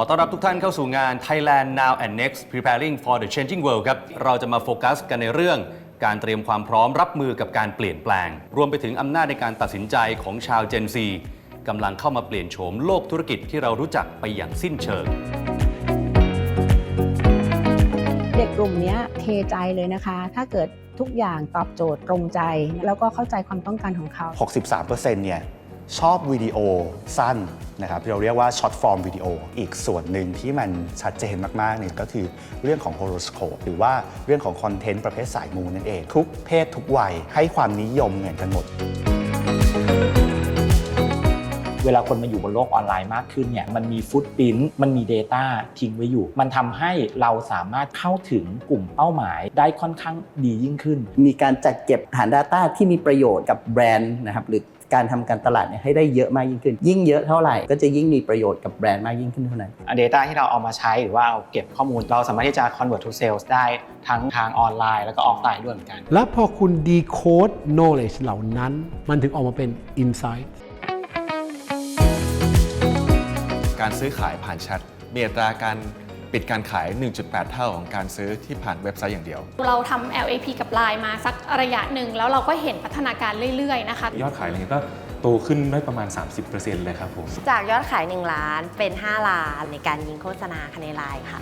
ขอต้อนรับทุกท่านเข้าสู่งาน Thailand Now and Next Preparing for the Changing World ครับ เราจะมาโฟกัสกันในเรื่อง การเตรียมความพร้อมรับมือกับการเปลี่ยนแปลง รวมไปถึงอำนาจในการตัดสินใจของชาว Gen Z กำลังเข้ามาเปลี่ยนโฉมโลกธุรกิจที่เรารู้จักไปอย่างสิ้นเชิง เด็กกลุ่มเนี้ยเทใจเลยนะคะ ถ้าเกิดทุกอย่างตอบโจทย์ตรงใจ แล้วก็เข้าใจความต้องการของเขา 63%เนี่ย ชอบวิดีโอสั้นนะครับที่เราเรียกว่าช็อตฟอร์มวิดีโออีกส่วนหนึ่งที่มันชัดเจนมากๆเนี่ยก็คือเรื่องของโฮโรสโคปหรือว่าเรื่องของคอนเทนต์ประเภทสายมูนั่นเอง ทุกเพศทุกวัยให้ความนิยมเหมือนกันหมดเวลาคนมาอยู่บนโลกออนไลน์มากขึ้นเนี่ยมันมีฟุตปรินมันมี Data ทิ้งไว้อยู่ มันทำให้เราสามารถเข้าถึงกลุ่มเป้าหมายได้ค่อนข้างดียิ่งขึ้น มีการจัดเก็บฐาน Data ที่มีประโยชน์กับแบรนด์นะครับหรือ การทำการตลาดเนี่ยให้ได้เยอะมากยิ่งขึ้น ยิ่งเยอะเท่าไหร่ ก็จะยิ่งมีประโยชน์กับแบรนด์มากยิ่งขึ้นเท่านั้น Data ที่เราเอามาใช้หรือว่าเอาเก็บข้อมูล เราสามารถที่จะ convert to sales ได้ทั้งทางออนไลน์แล้วก็ออฟไลน์ด้วยเหมือนกัน และพอคุณ decode knowledge เหล่านั้น มันถึงออกมาเป็น insight การซื้อขายผ่านแชทมีอัตราการ ปิดการขาย 1.8 เท่าของการซื้อที่ผ่านเว็บไซต์อย่างเดียว เราทำ LAP กับ Line มาสักระยะหนึ่ง แล้วเราก็เห็นพัฒนาการเรื่อยๆนะคะยอดขายอะไรเงี้ยก็โตขึ้นได้ประมาณ 30%เลยครับผม จากยอดขาย 1 ล้านเป็น 5 ล้านในการยิงโฆษณาภายในไลน์ค่ะ